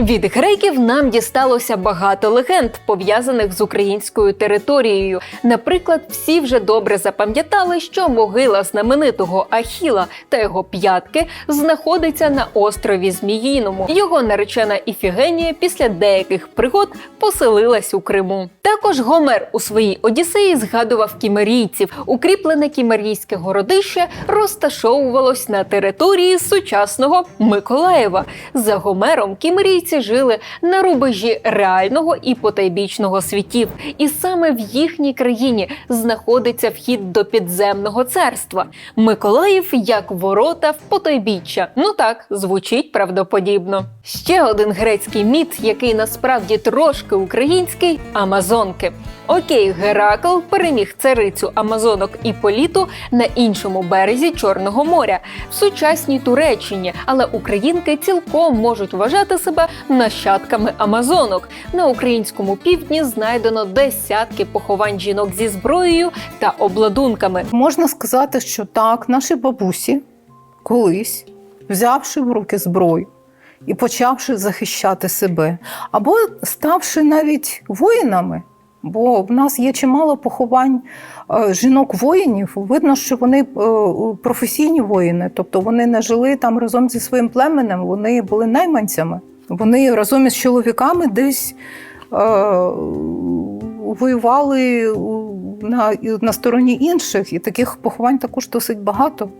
Від греків нам дісталося багато легенд, пов'язаних з українською територією. Наприклад, всі вже добре запам'ятали, що могила знаменитого Ахіла та його п'ятки знаходиться на острові Зміїному. Його наречена Іфігенія після деяких пригод поселилась у Криму. Також Гомер у своїй Одіссеї згадував кімерійців. Укріплене кімерійське городище розташовувалось на території сучасного Миколаєва. За Гомером кімерійці жили на рубежі реального і потайбічного світів, і саме в їхній країні знаходиться вхід до підземного царства. Миколаїв як ворота в потойбіччя. Ну так звучить правдоподібно. Ще один грецький міт, який насправді трошки український Амазонки. Окей, Геракл переміг царицю Амазонок і Політу на іншому березі Чорного моря в сучасній Туреччині, але українки цілком можуть вважати себе нащадками Амазонок. На українському півдні знайдено десятки поховань жінок зі зброєю та обладунками. Можна сказати, що так, наші бабусі колись, взявши в руки зброю і почавши захищати себе, або ставши навіть воїнами. Бо в нас є чимало поховань е, жінок-воїнів. Видно, що вони е, професійні воїни, тобто вони не жили там разом зі своїм племенем, вони були найманцями. Вони разом із чоловіками десь е, воювали на, на стороні інших, і таких поховань також досить багато.